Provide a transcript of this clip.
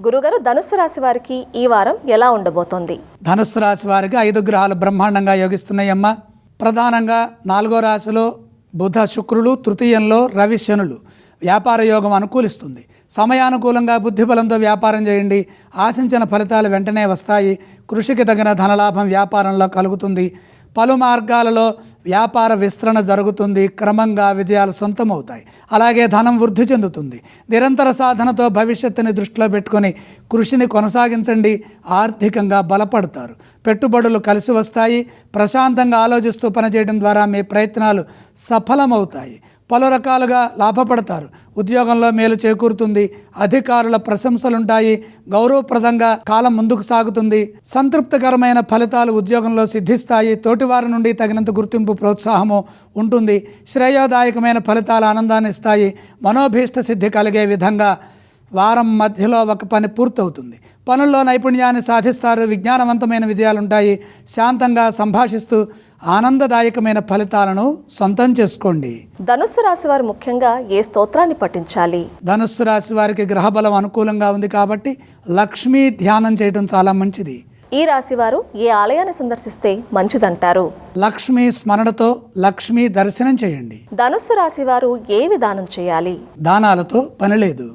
గురుగారు ధనుసు రాశి వారికి ఈ వారం ఎలా ఉండబోతోంది? ధనుసు రాశి వారికి ఐదు గ్రహాలు బ్రహ్మాండంగా యోగిస్తున్నాయమ్మా. ప్రధానంగా నాలుగో రాశిలో బుధ శుక్రులు తృతీయంలో రవి శనులు. వ్యాపార యోగం అనుకూలిస్తుంది. సమయానుకూలంగా బుద్ధిబలంతో వ్యాపారం చేయండి. ఆశించిన ఫలితాలు వెంటనే వస్తాయి. కృషికి తగిన ధనలాభం వ్యాపారంలో కలుగుతుంది. పలు మార్గాలలో వ్యాపార విస్తరణ జరుగుతుంది క్రమంగా విజయాలు సొంతమవుతాయి. అలాగే ధనం వృద్ధి చెందుతుంది. నిరంతర సాధనతో భవిష్యత్తుని దృష్టిలో పెట్టుకొని కృషిని కొనసాగించండి ఆర్థికంగా బలపడతారు. పెట్టుబడులు కలిసి వస్తాయి ప్రశాంతంగా ఆలోచిస్తూ పనిచేయడం ద్వారా మీ ప్రయత్నాలు సఫలమవుతాయి. పలు రకాలుగా లాభపడతారు. ఉద్యోగంలో మేలు చేకూరుతుంది. అధికారుల ప్రశంసలుంటాయి. గౌరవప్రదంగా కాలం ముందుకు సాగుతుంది. సంతృప్తికరమైన ఫలితాలు ఉద్యోగంలో సిద్ధిస్తాయి. తోటివారి నుండి తగినంత గుర్తింపు ప్రోత్సాహము ఉంటుంది. శ్రేయోదాయకమైన ఫలితాలు ఆనందాన్ని ఇస్తాయి మనోభీష్ట సిద్ధి కలిగే విధంగా వారం మధ్యలో ఒక పని పూర్తవుతుంది. పనుల్లో నైపుణ్యాన్ని సాధిస్తారు విజ్ఞానవంతమైన విజయాలు ఉంటాయి శాంతంగా సంభాషిస్తూ ఆనందదాయకమైన ఫలితాలను సొంతం చేసుకోండి. ధనుస్సు రాశి వారు ముఖ్యంగా ఏ స్తోత్రాన్ని పఠించాలి? ధనుస్సు రాశి వారికి గ్రహబలం అనుకూలంగా ఉంది కాబట్టి లక్ష్మీ ధ్యానం చేయడం చాలా మంచిది. ఈ రాశి వారు ఏ ఆలయాన్ని సందర్శిస్తే మంచిదంటారు? లక్ష్మీ స్మరణతో లక్ష్మీ దర్శనం చేయండి. ధనుస్సు రాశి వారు ఏ విధానం చేయాలి? దానాలతో పని లేదు.